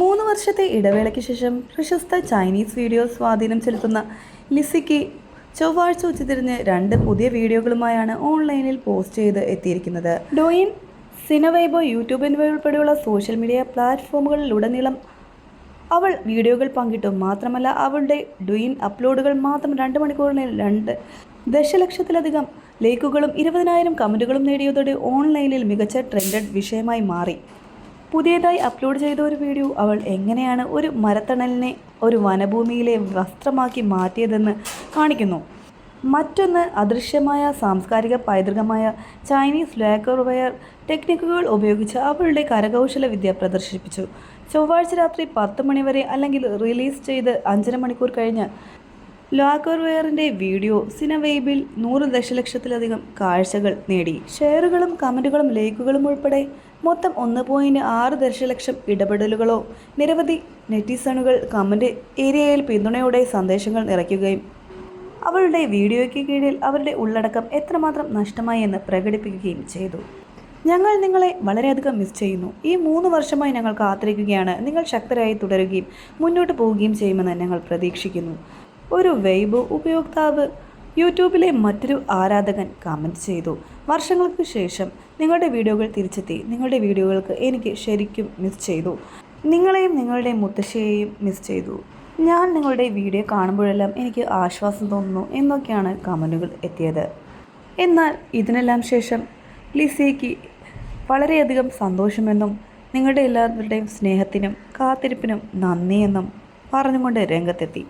മൂന്ന് വർഷത്തെ ഇടവേളയ്ക്ക് ശേഷം പ്രശസ്ത ചൈനീസ് വീഡിയോ സ്വാധീനം ചെലുത്തുന്ന ലിസിക്ക് ചൊവ്വാഴ്ച ഉച്ചതിരിഞ്ഞ് രണ്ട് പുതിയ വീഡിയോകളുമായാണ് ഓൺലൈനിൽ പോസ്റ്റ് ചെയ്ത് എത്തിയിരിക്കുന്നത്. ഡോയിൻ സിനവൈബോ യൂട്യൂബ് എന്നിവ ഉൾപ്പെടെയുള്ള സോഷ്യൽ മീഡിയ പ്ലാറ്റ്ഫോമുകളിലുടനീളം അവൾ വീഡിയോകൾ പങ്കിട്ടു മാത്രമല്ല അവളുടെ ഡുയിൻ അപ്ലോഡുകൾ മാത്രം രണ്ട് മണിക്കൂറിന് രണ്ട് ദശലക്ഷത്തിലധികം ലൈക്കുകളും ഇരുപതിനായിരം കമന്റുകളും നേടിയതോടെ ഓൺലൈനിൽ മികച്ച ട്രെൻഡഡ് വിഷയമായി മാറി. പുതിയതായി അപ്ലോഡ് ചെയ്ത ഒരു വീഡിയോ അവൾ എങ്ങനെയാണ് ഒരു മരത്തണലിനെ ഒരു വനഭൂമിയിലെ വസ്ത്രമാക്കി മാറ്റിയതെന്ന് കാണിക്കുന്നു. മറ്റൊന്ന് അദൃശ്യമായ സാംസ്കാരിക പൈതൃകമായ ചൈനീസ് ലേക്കർ വയർ ടെക്നിക്കുകൾ ഉപയോഗിച്ച് അവളുടെ കരകൗശല വിദ്യ പ്രദർശിപ്പിച്ചു. ചൊവ്വാഴ്ച രാത്രി പത്ത് മണിവരെ അല്ലെങ്കിൽ റിലീസ് ചെയ്ത് അഞ്ചര മണിക്കൂർ കഴിഞ്ഞ് ലാക്കർവെയറിന്റെ വീഡിയോ സിനവേബിൽ നൂറ് ദശലക്ഷത്തിലധികം കാഴ്ചകൾ നേടി. ഷെയറുകളും കമന്റുകളും ലൈക്കുകളും ഉൾപ്പെടെ മൊത്തം ഒന്ന് പോയിന്റ് ആറ് ദശലക്ഷം ഇടപെടലുകളോ നിരവധി നെറ്റിസണുകൾ കമന്റ് ഏരിയയിൽ പിന്തുണയോടെ സന്ദേശങ്ങൾ നിറയ്ക്കുകയും അവളുടെ വീഡിയോയ്ക്ക് കീഴിൽ അവരുടെ ഉള്ളടക്കം എത്രമാത്രം നഷ്ടമായി എന്ന് പ്രകടിപ്പിക്കുകയും ചെയ്തു. ഞങ്ങൾ നിങ്ങളെ വളരെയധികം മിസ് ചെയ്യുന്നു. ഈ മൂന്ന് വർഷമായി ഞങ്ങൾ കാത്തിരിക്കുകയാണ്. നിങ്ങൾ ശക്തരായി തുടരുകയും മുന്നോട്ട് പോവുകയും ചെയ്യുമെന്ന് ഞങ്ങൾ പ്രതീക്ഷിക്കുന്നു. ഒരു വെയ്ബോ ഉപയോക്താവ് യൂട്യൂബിലെ മറ്റൊരു ആരാധകൻ കമന്റ് ചെയ്തു. വർഷങ്ങൾക്ക് ശേഷം നിങ്ങളുടെ വീഡിയോകൾ തിരിച്ചെത്തി. നിങ്ങളുടെ വീഡിയോകൾക്ക് എനിക്ക് ശരിക്കും മിസ് ചെയ്തു. നിങ്ങളെയും നിങ്ങളുടെ മുത്തശ്ശിയെയും മിസ് ചെയ്തു. ഞാൻ നിങ്ങളുടെ വീഡിയോ കാണുമ്പോഴെല്ലാം എനിക്ക് ആശ്വാസം തോന്നുന്നു എന്നൊക്കെയാണ് കമന്റുകൾ എത്തിയത്. എന്നാൽ ഇതിനെല്ലാം ശേഷം ലിസിക്ക് വളരെയധികം സന്തോഷമെന്നും നിങ്ങളുടെ എല്ലാവരുടെയും സ്നേഹത്തിനും കാത്തിരിപ്പിനും നന്ദിയെന്നും പറഞ്ഞുകൊണ്ട് രംഗത്തെത്തി.